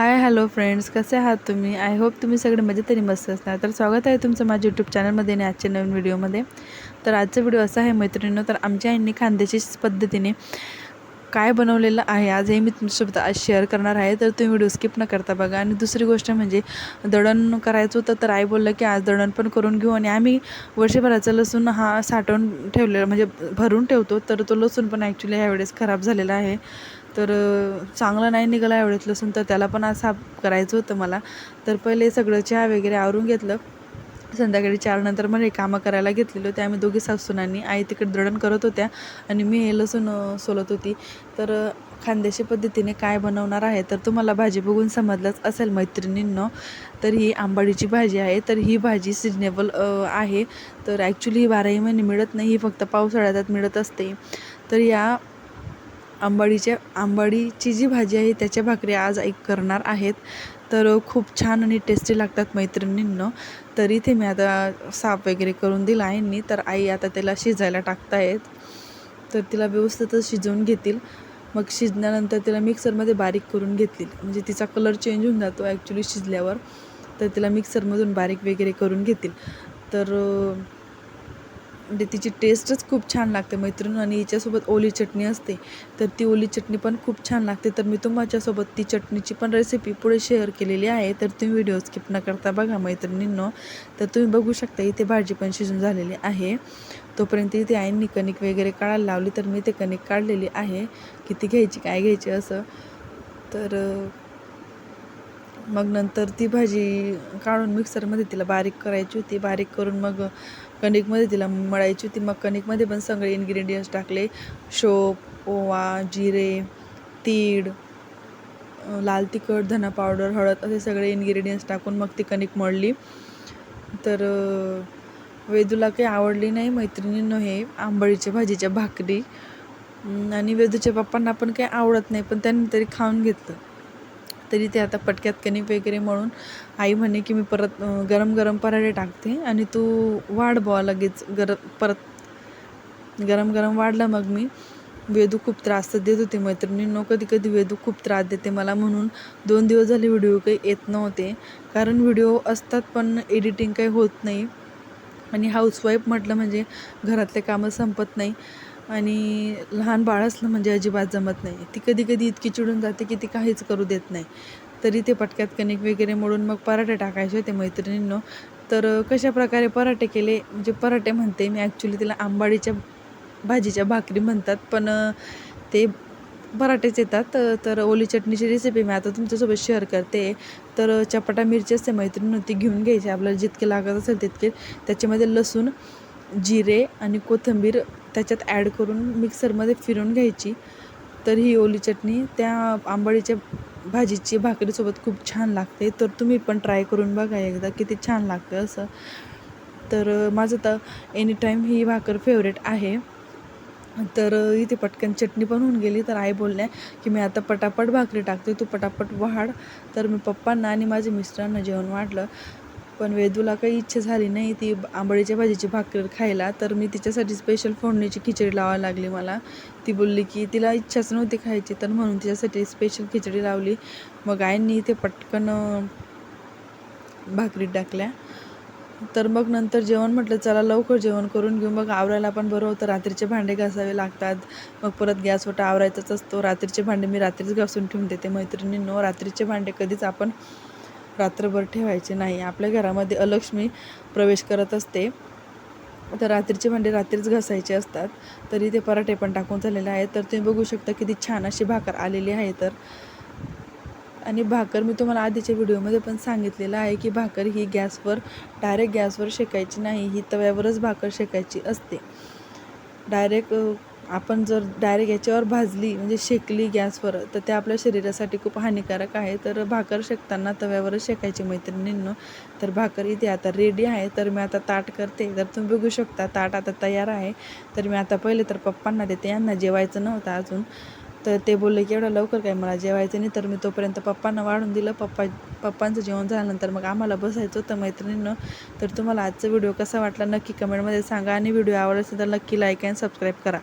Hi hello friends कसे आहात तुम्ही? आय होप तुम्ही सगळे मजेत तरी मस्त असणार. तर स्वागत आहे तुमचं माझ्या यूट्यूब चॅनलमध्ये आणि आजच्या नवीन व्हिडिओमध्ये तर आजचा व्हिडिओ असा आहे मैत्रिणीनं तर आमच्या आईंनी खानदेशीच पद्धतीने काय बनवलेलं आहे आज हे मी तुमच्यासोबत आज शेअर करणार आहे. तर तुम्ही व्हिडिओ स्किप न करता बघा. आणि दुसरी गोष्ट म्हणजे दळण करायचं होतं तर आई बोललं की आज दळण पण करून घेऊ. आणि आम्ही वर्षभराचा लसूण हा साठवून ठेवलेला म्हणजे भरून ठेवतो. तर तो लसूण पण ॲक्च्युली ह्यावेळेस खराब झालेला आहे. तर चांगलं चांगला नाही निघाला ह्यावेळेस लसूण. तर त्याला पण आज साफ करायचं होतं मला. तर पहिले सगळं चहा वगैरे आवरून घेतलं. संध्याकाळी चार नंतर मला हे कामं करायला घेतलेले होते. आम्ही दोघी सासूनांनी आई तिकडे दळण करत होत्या आणि मी हे लसूण सोलत होती. तर खानदेशी पद्धतीने काय बनवणार आहे तर तुम्हाला भाजी बघून समजलंच असेल मैत्रिणींनो. तर ही आंबाडीची भाजी आहे. तर ही भाजी सिजनेबल आहे. तर ॲक्च्युली ही बाराही महिने मिळत नाही. ही फक्त पावसाळ्यात मिळत असते. तर या आंबाडीच्या आंबाडीची जी भाजी आहे त्याच्या भाकरी आज ऐक करणार आहेत. तर खूप छान आणि टेस्टी लागतात मैत्रिणींनो. तर इथे मी आता साफ वगैरे करून दिला आईंनी तर आई आता त्याला शिजायला टाकतायत. तर तिला व्यवस्थितच शिजवून घेतील. मग शिजल्यानंतर तिला मिक्सरमध्ये बारीक करून घेतील. म्हणजे तिचा कलर चेंज होऊन जातो ॲक्च्युली शिजल्यावर. तर तिला मिक्सरमधून बारीक वगैरे करून घेतील. तर म्हणजे तिची टेस्टच खूप छान लागते. मैत्रिणी आणि हिच्यासोबत ओली चटणी असते तर ती ओली चटणी पण खूप छान लागते. तर मी तुमच्यासोबत ती चटणीची पण रेसिपी पुढे शेअर केलेली आहे. तर तुम्ही व्हिडिओ स्किप न करता बघा मैत्रिणींनो. तर तुम्ही बघू शकता इथे भाजी पण शिजून झालेली आहे. तोपर्यंत इथे आईंनी कणिक वगैरे काढायला लावली तर मी ते कणिक काढलेली आहे. किती घ्यायची काय घ्यायची असं. तर मग नंतर ती भाजी काढून मिक्सरमध्ये तिला बारीक करायची होती. बारीक करून मग कणिकमध्ये तिला मळायची होती. मग कणिकमध्ये पण सगळे इन्ग्रेडियंट्स टाकले. शोप ओवा जिरे तीळ लाल तिखट धना पावडर हळद असे सगळे इन्ग्रेडियंट्स टाकून मग ती कणिक मळली. तर वेदूला काही आवडली नाही मैत्रिणीनं हे आंबळीच्या भाजीच्या भाकरी. आणि वेदूच्या पप्पांना पण काही आवडत नाही पण त्यांनी तरी खाऊन घेतलं. तरी ते आता पटक्यात कणिक वगैरे मळून आई म्हणे की मी परत गरम गरम पराठे टाकते आणि तू वाढ बुवा लगेच. गरम परत गरम गरम वाढला मग मी. वेदू खूप त्रास तर देत होते मैत्रिणींनो. कधी कधी वेदू खूप त्रास देते मला म्हणून. दोन दिवस झाले व्हिडिओ काही येत नव्हते. कारण व्हिडिओ असतात पण एडिटिंग काही होत नाही. आणि हाऊसवाईफ म्हटलं म्हणजे घरातले कामं संपत नाही. आणि लहान बाळ असलं म्हणजे अजिबात जमत नाही. ती कधी कधी इतकी चिडून जाते की ती काहीच करू देत नाही. तरी ते पटक्यात कणिक वगैरे मोडून मग पराठे टाकायचे होते मैत्रिणींनो. तर कशा प्रकारे पराठे केले? म्हणजे पराठे म्हणते मी ॲक्च्युली तिला आंबाडीच्या भाजीच्या भाकरी म्हणतात. पण ते पराठेच येतात. तर ओली चटणीची रेसिपी मी आता तुमच्यासोबत शेअर करते. तर चपाटा मिरची असते मैत्रिणी ती घेऊन घ्यायची. आपल्याला जितके लागत असेल तितके. त्याच्यामध्ये लसूण जिरे आणि कोथिंबीर त्याच्यात ॲड करून मिक्सरमध्ये फिरून घ्यायची. तर ही ओली चटणी त्या आंबाडीच्या भाजीची भाकरीसोबत खूप छान लागते. तर तुम्ही पण ट्राय करून बघा एकदा किती छान लागते असं. तर माझं तर एनी टाईम ही भाकर फेवरेट आहे. तर इथे पटकन चटणी पण होऊन गेली. तर आई बोलल्या की मी आता पटापट भाकरी टाकते तू पटापट वाढ. तर मी पप्पांना आणि माझ्या मिस्टरांना जेवण वाढलं. पण वेदूला काही इच्छा झाली नाही ती आंबळीच्या भाजीची भाकर खायला. तर मी तिच्यासाठी स्पेशल फोडणीची खिचडी लावायला लागली मला. ती बोलली की तिला इच्छाच नव्हती खायची तर म्हणून तिच्यासाठी स्पेशल खिचडी लावली. मग आईंनी इथे पटकन भाकरीत टाकल्या. तर मग नंतर जेवण म्हटलं चला लवकर जेवण करून घेऊ. मग आवरायला पण बरं होतं रात्रीचे भांडे घासावे लागतात. मग परत गॅस वटा आवरायचाच असतो. रात्रीचे भांडे मी रात्रीच घासून ठेवून देते मैत्रिणींनो. रात्रीचे भांडे कधीच आपण रात्रभर ठेवायचे नाही. आपल्या घरामध्ये अलक्ष्मी प्रवेश करत असते. तर रात्रीचे भांडे रात्रीच घासायचे असतात. तरी ते पराठे पण टाकून झालेले आहेत. तर तुम्ही बघू शकता किती छान अशी भाकर आलेली आहे. तर आणि भाकर मी तुम्हाला आधीच्या व्हिडिओमध्ये पण सांगितलेलं आहे की भाकर ही गॅसवर डायरेक्ट गॅसवर शेकायची नाही. ही तव्यावरच भाकर शेकायची असते. डायरेक्ट आपण जर डायरेक्ट याच्यावर भाजली म्हणजे शेकली गॅसवर तर ते आपल्या शरीरासाठी खूप हानिकारक आहे. तर भाकर शेकताना तव्यावरच शेकायची मैत्रिणींनो तर भाकर इथे आता रेडी आहे. तर मी आता ताट करते. तर तुम्ही बघू शकता ताट आता तयार आहे. तर मी आता पहिले तर पप्पांना देते. यांना जेवायचं नव्हतं अजून. तर ते बोलले की एवढं लवकर काय मला जेवायचं नाही. तर मी तोपर्यंत पप्पांना वाढून दिलं. पप्पा पप्पांचं जेवण झाल्यानंतर मग आम्हाला बसायचं होतं मैत्रिणींनो. तर तुम्हाला आजचा व्हिडिओ कसा वाटला नक्की कमेंटमध्ये सांगा आणि व्हिडिओ आवडला असेल तर नक्की लाईक अँड सबस्क्राईब करा.